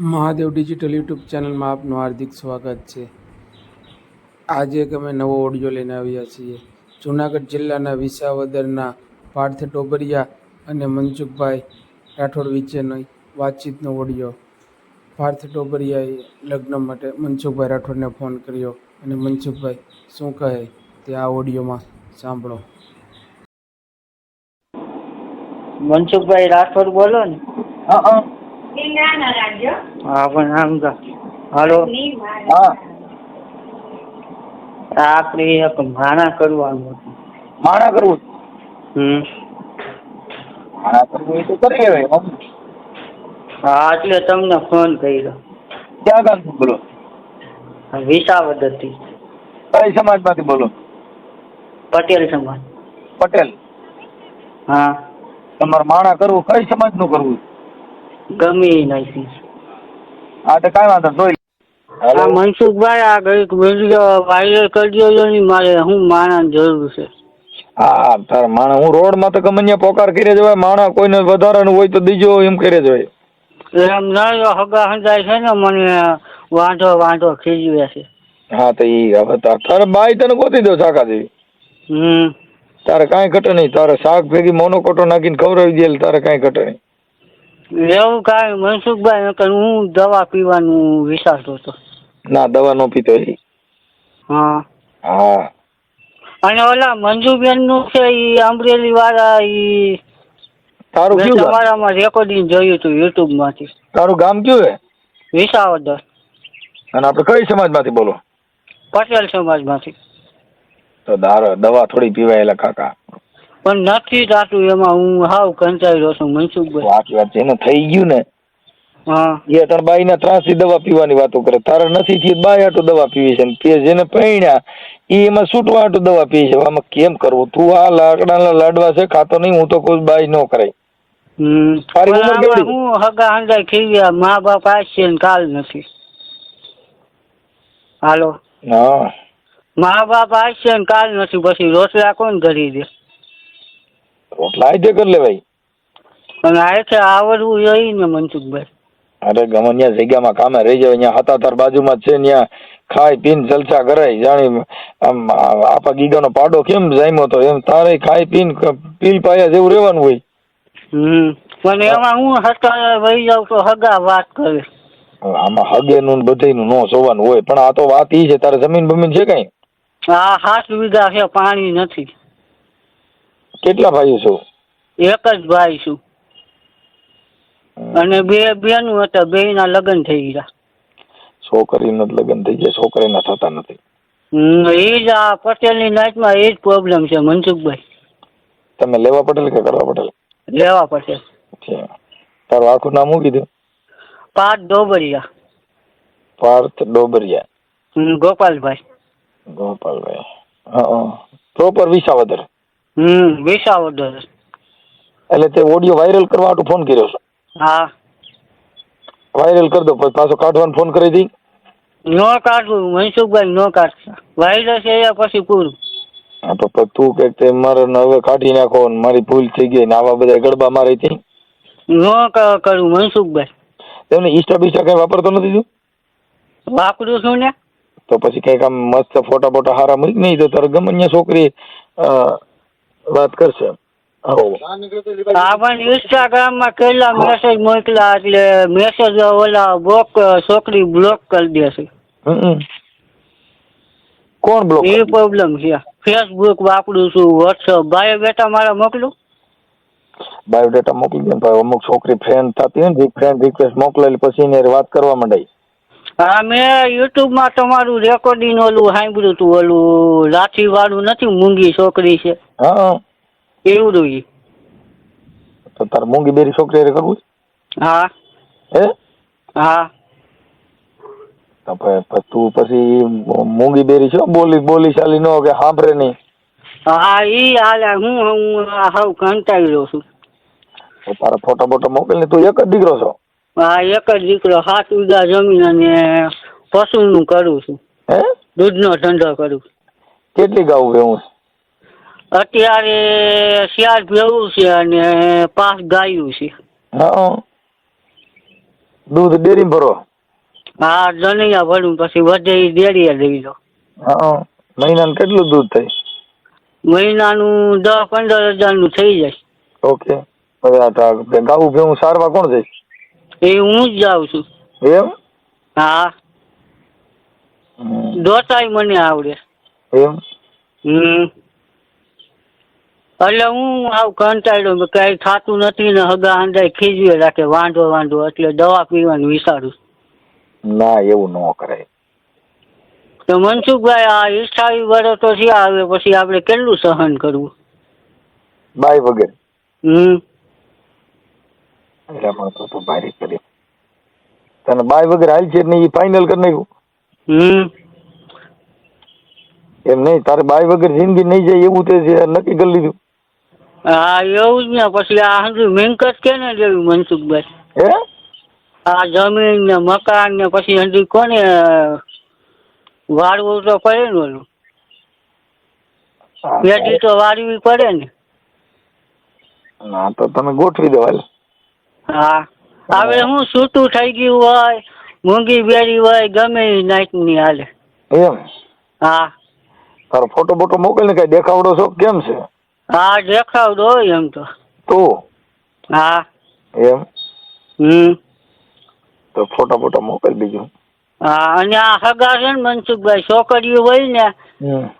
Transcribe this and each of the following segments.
Mahadev digital YouTube ચેનલમાં આપનું હાર્દિક સ્વાગત છે. આજે એક અમે નવો ઓડિયો લઈને આવ્યા છીએ. જૂનાગઢ જિલ્લાના વિસાવદરના પાર્થ ટોબરિયા અને મનસુખભાઈ રાઠોડ વચ્ચેનો વાતચીતનો ઓડિયો. પાર્થ ટોબરિયાએ લગ્ન માટે મનસુખભાઈ રાઠોડને ફોન કર્યો અને મનસુખભાઈ શું કહે તે આ ઓડિયોમાં સાંભળો. મનસુખભાઈ રાઠોડ બોલો ને. હા. હા પણ આમ તો. હાલો. હા. આપણે એક ભાણા કરવાનું કરવું? હમ. માણા કરવું એ તો કરી હવે હા એટલે તમને ફોન કર્યો. ક્યાં ગામથી બોલો? વિસાવદરથી. કઈ સમાજમાંથી બોલો? પટેલ સમાજ. પટેલ. હા. તમારે માણા કરવું કઈ સમાજનું કરવું? ગમે એ નહીં હા તો કાંઈ વાંધો નહીં. આ જોઈ મનસુખભાઈ આ ગઈ વીડિયો વાયરલ કરજો ને મારે હું માણાની જરૂર છે. હા તાર માણસ માણા હું રોડમાં તો ગમે પોકાર કરી જવાય માણા કોઈને વધારાનું હોય તો દીજો એમ કરી જવાય એમ ના હગા હંજાય છે ને મને વાંધો વાંધો ખીજવે છે. હા તો ઈ હવે તાર તારે બાઈ તને ગોતી દો શાકા દેવી હમ. તારે કાંઈ ઘટે નહીં. તારે શાક ભેગી મોનોકોટો નાખીને ખવડાવી દે તારે કાંઈ ઘટે નહીં. એવું કાંઈ મનસુખભાઈ નકર હું દવા પીવાનું વિચારતો હતો. ના દવા નો પીતો ઈ હા. હા. અને ઓલા મંજુબેનનું છે ઈ અમરેલી વાળા ઈ તારું મેં કયું ગામ? તમારામાં રેકોર્ડિંગ જોયું હતું યુટ્યુબમાંથી તારું ગામ કયું હે? વિસાવદર. અને આપણે કઈ સમાજમાંથી બોલો? પટેલ સમાજમાંથી. તો દાર દવા થોડી પીવાયેલા કાકા. પણ નથી થતું એમાં હું હાવ કંટાળ્યો છું મનસુખભાઈ સાચી વાત છે એને થઈ ગયું ને. હા. એ તાર બાઈ ના ત્રાસી દવા પીવાની વાતો કરે. તારે નથી થી બાય હાટુ દવા પીવી છે તે જેને પૈણ્યા એ એમાં છૂટવા હાટુ દવા પી છે. આમાં કેમ કરવું? તું આ લાકડાના લાડવા છે ખાતો નહીં હું તો કોઈ બાય ન કરાય. તારી ઉંમર કેવડી? હું હગા હંધાઈ ગયા. મા બાપ આવશે ને કાલ નથી. હાલો. હા. મા બાપ આવશે ને કાલ નથી. પછી રોટલા કોણ કરી દે? રોટલા આઈ કરી લેવાય અને આ છે આવડવું જોઈએ ને મનસુખભાઈ. અરે ગમન ત્યાં જગ્યામાં કામે રહી જાય ત્યાં હતા તાર બાજુમાં છે ત્યાં ખાય પીન જલસા કરાય જાણી આમ આપા ગીગાનો પાડો કેમ જામ્યો તો એમ તારે ખાઈ પીન ક- પીલ પાયા જેવું રહેવાનું હોય. હમ પણ એમાં હું હટાવે વહી જાઉં તો હગા વાત કરે. આમાં હગેનું ને બધેયનું નો જોવાનું હોય પણ આ તો વાત ઈ છે તારે જમીન બમીન છે કઈ? આ સાત વીઘા છે પાણી નથી. કેટલા ભાઈઓ છો? એક જ ભાઈ છું. અને બે બેનું હતા બે ના લગ્ન થઈ ગયા. છોકરીના લગ્ન થઈ ગયા છોકરીના થતા નથી. એ જ આ પટેલની નાચમાં એ જ પ્રોબ્લેમ છે મનસુખભાઈ. તમે લેવા પટેલ કે કરવા પટેલ? લેવા પટેલ. તારું આખું નામ શું કીધું? પાર્થ ડોબરિયા. પાર્થ ડોબરિયા. ગોપાલભાઈ. ગોપાલભાઈ. હા પ્રોપર વિસાવદર. હમ વિસાવદર એટલે તે ઓડિયો વાયરલ કરવા હાટુ ફોન કર્યો છે? હા. વાયરલ કરી દો પછી પાછો કાઢવાનો ફોન કરી દઈ. નો કાઢવું મનસુખભાઈ નો કાઢતા છે એ પછી પૂરું. હા તો પછી તું કે તે મારે ને હવે કાઢી નાખો ને મારી ભૂલ થઈ ગઈ ને આવા બધા ગડબા મારી હતી. નો કરું મનસુખભાઈ. તેમને ઈસ્ટા બીસ્ટા કઈ વાપરતો નથી તું? વાપરું છું ને. તો પછી કંઈક આમ મસ્ત ફોટા બોટા હારા મૂક નહીં? તો તારે ગમે છોકરી વાત કરશે. આવો પણ ઇન્સ્ટાગ્રામમાં કેટલા મેસેજ મોકલા એટલે મેસેજ ઓલા બ્લોક છોકરી બ્લોક કરી દેશે કોણ બ્લોક એ પ્રોબ્લેમ છે. ફેસબુક વાપરું છું વોટ્સઅપ બાયોડેટા મારા મોકલું? બાયોડેટા મોકલી દે ભાઈ અમુક છોકરી ફ્રેન્ડ થતી હોય ને ફ્રેન્ડ રિક્વેસ્ટ મોકલેલી પછી એને વાત કરવા માંડાઈ હા મેં યુટ્યુબમાં તમારું રેકોર્ડિંગ ઓલું સાંભળ્યું હતું ઓલું લાઠી વાળું નથી મૂંગી છોકરી છે. હા. એવું ઈ? તો તારે મોંઘી બેરી છોકરી કરવું હા. હે? હા. તો પછી મૂંગી બેરી છો બોલી બોલી ચાલી નો કે સાંભળે નહીં. હા ઈ હાલે હું હું હાવ કંટાળ્યો છું. તો તારા ફોટા બોટો મોકલ ને તું એક જ દીકરો છો? હા એક જ દીકરો સાત વીઘા જમીન અને પશુનું કરું છું. હે? દૂધનો ધંધો કરું કેટલી ગાઉં ભેવું છે? અત્યારે ચાર ભેવું છે અને પાંચ ગાયું છે. હા દૂધ ડેરી ભરો. હા જનૈયા ભરું પછી વધે એ ડેરીએ દઈ દો હા મહિનાનું કેટલું દૂધ થાય? મહિનાનું દસ પંદર હજારનું થઈ જાય. ઓકે. હવે આ તા- ગાવું ભેવું સારવા કોણ જઈશ એ હું જ જાઉં છું. એમ? હા. દોતાય મને આવડે. એમ? હમ. એટલે હું આવું કંટાળ્યો કઈ થતું નથી ને હગા અંદાય ખીજવે રાખે વાંધો વાંધો એટલે દવા પીવાનું વિચારું ના એવું ન કરાય તો મનસુખભાઈ આ ઈચ્છાવી વર્ષ તો થયા આવે પછી આપણે કેટલું સહન કરવું? બાય વગર. હમ. એટલે તો તો ભારી કરી તને બાય વગર હાલ છે ને એ ફાઇનલ કરી નાખ્યું. હમ. એમ નહીં તારે બાય વગર જિંદગી નહીં જાય એવું તે છે નક્કી કરી લીધું. હા એવું જ ને. પછી આ હજુ મિલકત કે ને જેવી મનસુખભાઈ? હે? આ જમીન ને મકાન ને પછી હજી કોને વાળવું તો પડે ને ઓલું. પેટી તો વાળવી પડે ને. ના તો તમે ગોઠવી દો હાલ. હા. હવે હું. છૂટું થઈ ગયું હોય મૂંગી બેરી હોય ગમે એ નાઈટની હાલે. એમ? હા. તારો ફોટો બોટો મોકલ ને કઈ દેખાવડો છો કેમ છે? હા દેખાવડો હોય એમ તો. તો? હા. એમ? હમ. તો ફોટા બોટા મોકલ બીજું. હા અને આ હગા છે ને મનસુખભાઈ છોકરીઓ હોય ને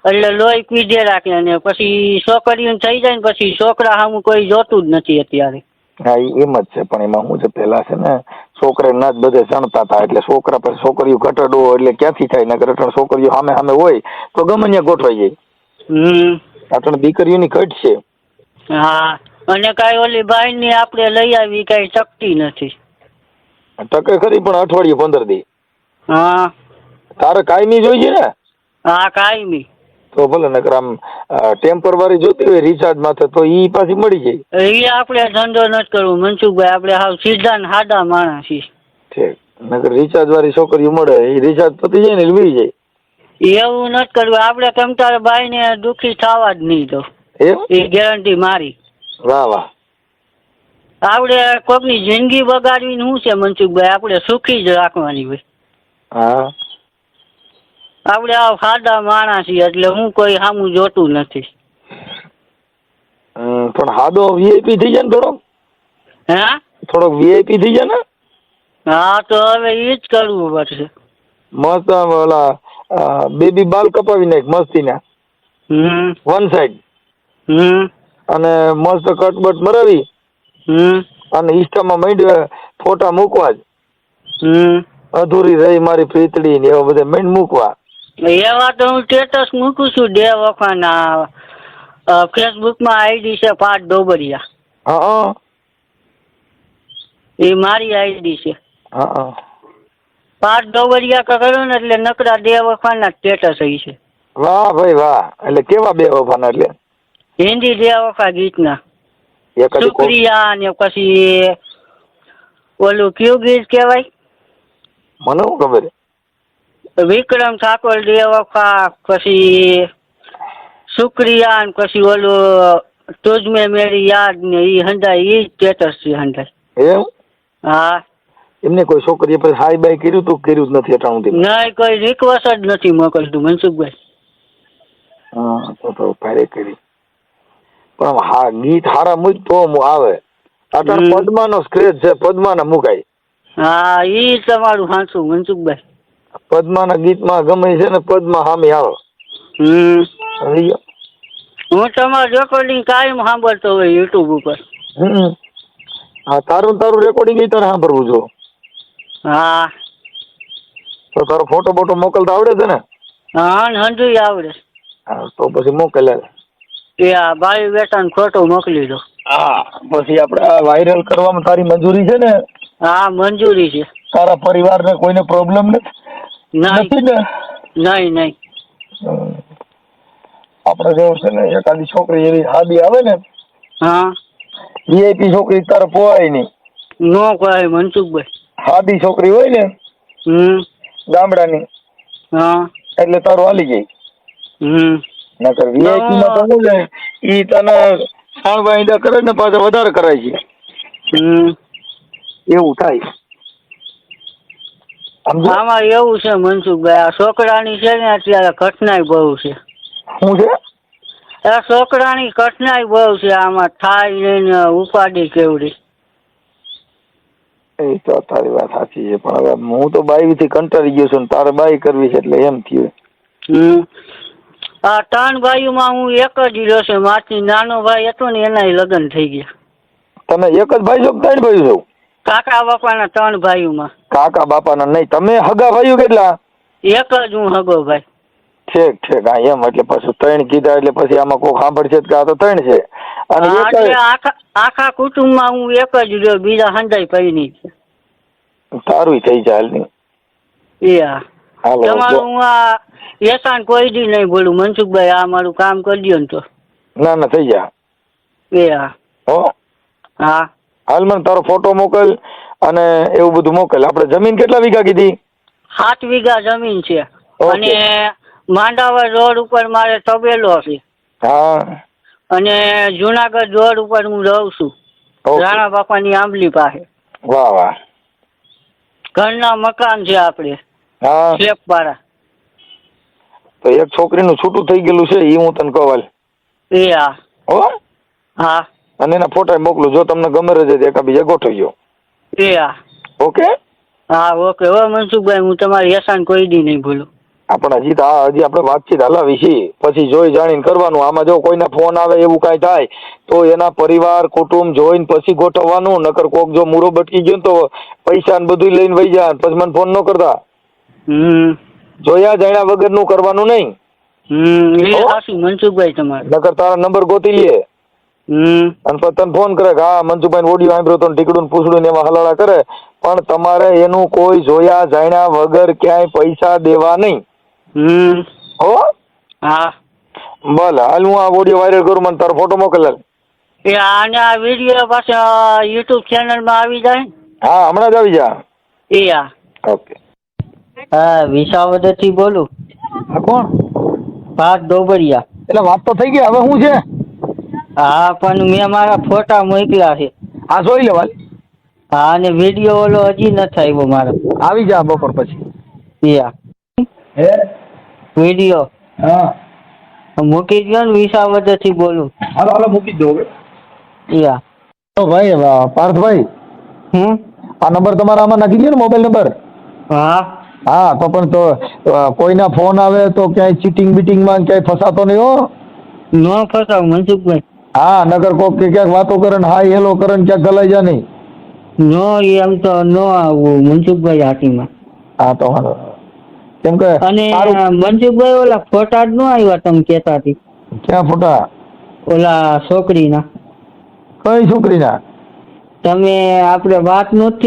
એટલે લોહી પીધે રાખે ને પછી છોકરીઓ થઈ જાય ને પછી છોકરા સામું કોઈ જોતું જ નથી અત્યારે. હા એ એમ જ છે પણ એમાં શું છે પેલા છે ને છોકરા ના જ બધે ચણતા હતા એટલે છોકરા પર છોકરીઓ ઘટાડો એટલે ક્યાંથી થાય? ને અટણ છોકરીઓ સામે સામે હોય તો ગમે ત્યાં ગોઠવાઈ જાય. હમ. અટણ દીકરીઓની ઘટ છે. હા અને કાંઈ ઓલી ભાઈની આપણે લઈ આવી કાંઈ શક્તિ નથી. ટકે ખરી પણ અઠવાડિયે પંદર દી. હા. તારે કાયમી જોઈએ ને? હા કાયમી. તો ભલે નકર આમ ટેમ્પરવારી જોતી હોય રિચાર્જ માથે તો ઈ પાછી મળી જાય. એ આપણે ધંધો નથી કરવો મનસુખભાઈ આપણે હાવ સીધા ને સાદા માણસ છીએ. ઠીક. નકર રિચાર્જ વાળી છોકરીઓ મળે એ રિચાર્જ પતી જાય ને મળી જાય. એવું નથી કરવું આપણે ભાઈ બાઈને દુઃખી થવા જ નહીં તો એ ગેરંટી મારી. વાહ વાહ. આપણે કોકની જિંદગી બગાડવી શું છે મનસુખભાઈ? આપણે સુખી જ રાખવાની હોય. હા. આપણે આ સાદા માણસ છીએ એટલે હું કોઈ સામું જોતું નથી. પણ હાદો વીઆઈપી થઈ જાય ને થોડોક હે થોડોક વીઆઈપી થઈ જાય ને હા તો હવે એ જ કરવું પડશે. મસ્ત ઓલા બેબી બાલ કપાવી નાખ મસ્તીના. હમ. વન સાઈડ અને મસ્ત કટબટ મરાવી અને ઇન્સ્ટામાં માંડ ફોટા મૂકવા જ. અધૂરી રહી મારી પ્રીતડી ને એવા બધા માંડ મૂકવા. એવા તો હું સ્ટેટસ મૂકું છું બે વખાના ફેસબુકમાં આઈડી છે પાઠ ડોબરિયા. હા હા. એ મારી આઈડી છે. હા. પાઠ ડોબરિયા કરો ને એટલે નકરા બે વખાના સ્ટેટસ હોય છે. વાહ ભાઈ વાહ. એટલે કેવા બે વફાના એટલે? હિન્દી બે વખા ગીતના. શુક્રિયા ને પછી ઓલું કયું ગીત કહેવાય? મને શું ખબર? વિક્રમ ઠાકોર બે વખા પછી શુક્રિયા ને પછી ઓલું તુજ મેં મેરી યાદ ને એ હંધાય એ સ્ટેટસ છે હંધાય. એમ હા. એમને કોઈ છોકરીએ પછી હાઈ બાય કર્યું તું કર્યું જ નથી અટાણું થી ના કોઈ રિક્વેસ્ટ જ નથી મોકલતું મનસુખભાઈ. હા તો તો ભારે કરી. પણ હા ગીત હારા મૂક તો મુ- આવે. અટાણ પદ્માનો સ્ક્રેચ છે પદ્માના મુકાય. હા ઈ તમારું સાચું મનસુખભાઈ. પદ્માના ગીતમાં ગમે છે ને પદ્મા સામે આવે. હમ. હું તમારું રેકોર્ડિંગ કાયમ સાંભળતો હોય યુટ્યુબ ઉપર. હમ. હા તારું તારું રેકોર્ડિંગ એ તારે સાંભળવું જો. હા. તો તારો ફોટો બોટો મોકલતા આવડે છે ને? હા ને હંજુય આવડે. હા તો પછી મોકલે. એ આ બાવી બેટાને ફોટો મોકલી દો. હા પછી આપણે આ વાયરલ કરવામાં તારી મંજૂરી છે ને? હા મંજૂરી છે. તારા પરિવારને કોઈને પ્રોબ્લેમ નથી? ને? નહીં નહીં. આપણે જેવું છે ને એકાદી છોકરી એવી હાદી આવે ને હા. વીઆઈપી છોકરી તારે પોવાય નહીં. નો કોઈ મનસુખભાઈ. હાદી છોકરી હોય ને હમ. ગામડાની હા. એટલે તારું હાલી જાય. હમ. નકર વીઆઈપી માં તો શું ઈ તને સાણ વાયદા કરે ને પાછા વધારે કરાય છે. હમ. એવું થાય. આમાં એવું છે મનસુખભાઈ આ છોકરાની છે ને અત્યારે કઠનાઈ બહુ છે. શું છે? આ છોકરાની કઠનાઈ બહુ છે આમાં થાય ને ઉપાડી કેવડી. એ તો તારી વાત સાચી છે પણ હવે હું તો બાઈ થી કંટાળી ગયો છું ને તારે બાઈ કરવી છે એટલે એમ થયું. હમ. આ ત્રણ ભાઈઓમાં હું એક જ રહ્યો છું માથી નાનો ભાઈ હતો ને એના લગ્ન થઈ ગયા. તમે એક જ ભાઈ છો કે ત્રણ ભાઈ છો? કાકા બાપાના ત્રણ ભાઈઓમાં. કાકા બાપાના નહીં તમે હગા ભાઈઓ કેટલા? એક જ હું હગો ભાઈ. ઠીક ઠીક હા એમ એટલે પછી ત્રણ કીધા એટલે પછી આમાં કોઈ સાંભળશે કે આ તો ત્રણ છે. અને એટલે આખા આખા કુટુંબમાં હું એક જ રહ્યો બીજા હંધાઈ પૈની નહીં સારું થઈ જાય એ હા. તમારું હું આ એસાન કોઈ દી નહીં બોલું. મનસુખભાઈ આ મારું કામ કરી દો ને તો. ના ના થઈ જા એ હા. હો? હા. હાલ મને તારો ફોટો મોકલ અને એવું બધું મોકલ. આપણે જમીન કેટલા વીઘા કીધી? સાત વીઘા જમીન છે. અને માંડાવર રોડ ઉપર મારે તબેલો છે. હા. અને જુનાગઢ રોડ ઉપર હું રહું છું. રાણા રાણા બાપાની આંબલી પાસે. વાહ વાહ. ઘરના મકાન છે આપણે. સ્લેપ વાળા. તો એક છોકરીનું છૂટું થઈ ગયેલું છે એ હું તને કહું એ હા. હો? હા. અને એના ફોટા મોકલું જો તમને ગમે રહે છે એકાબીજા ગોઠવ્યો એ હા. ઓકે હા ઓકે હવે મનસુખભાઈ હું તમારી એસાન કોઈ દી નહીં ભૂલું. આપણા હજી તો હજી આપણે વાતચીત હલાવી છીએ. પછી જોઈ જાણીને કરવાનું. આમાં જો કોઈના ફોન આવે એવું કાંઈ થાય તો એના પરિવાર કુટુંબ જોઈને પછી ગોઠવવાનું. નકર કોક જો મૂરો બટકી ગયો તો પૈસા ને બધું લઈને વહી જાય. પછી મને ફોન ન કરતા. જોયા જાણ્યા વગરનું કરવાનું નહીં. મનસુખભાઈ તમારે. નકર તારા નંબર ગોતી લે. અને પછી તને ફોન કરે કે હા મનસુભાઈ ઓડિયો સાંભળ્યો તો ટીકડું પૂછડું ને એમાં હલાળા કરે. પણ તમારે એનું કોઈ જોયા જાણ્યા વગર ક્યાંય પૈસા દેવા નહીં. હમ. હો? હા. ભલે હાલ હું આ ઓડિયો વાયરલ કરું મને તારો ફોટો મોકલે. એ આને આ વીડિયો પાછા યુટ્યુબ ચેનલમાં આવી જાય? હા હમણાં જ આવી જા. એ હા ઓકે હા વિસાવદરથી બોલું. કોણ? ભાત ડોબરિયા. એટલે વાત તો થઈ ગઈ હવે શું છે? હા પણ મેં મારા ફોટા મોકલ્યા છે. હા જોઈ લેવા હા અને વીડિયો ઓલો હજી નથી આવ્યો મારો. આવી જા બપોર પછી. એ હા હે? વીડિયો. હા. મૂકી દો ને વિસાવદરથી બોલું. હાલો હાલો મૂકી દો હવે. એ તો ભાઈ પાર્થભાઈ હમ? આ નંબર તમારા આમાં નાખી દો ને મોબાઈલ નંબર. હા. હા તો પણ તો કોઈના ફોન આવે તો ક્યાંય ચીટિંગ બીટિંગમાં ક્યાંય ફસાતો નહીં હો. ન ફસાવ મનસુખભાઈ. હા નગર કોક કે ક્યાંક વાતો કરે ને હાય હેલો કરે ને ક્યાંક ગલાઈ જા નહીં. નો એમ તો ન આવું મનસુખભાઈ હાથીમાં. હા તો વાંધો. કેમ કે અને મનસુખભાઈ ઓલા ફોટા જ ન આવ્યા તમે કહેતા હતી ક્યાં ફોટા? ઓલા છોકરીના. કઈ છોકરીના? તમે આપણે વાત નહોતી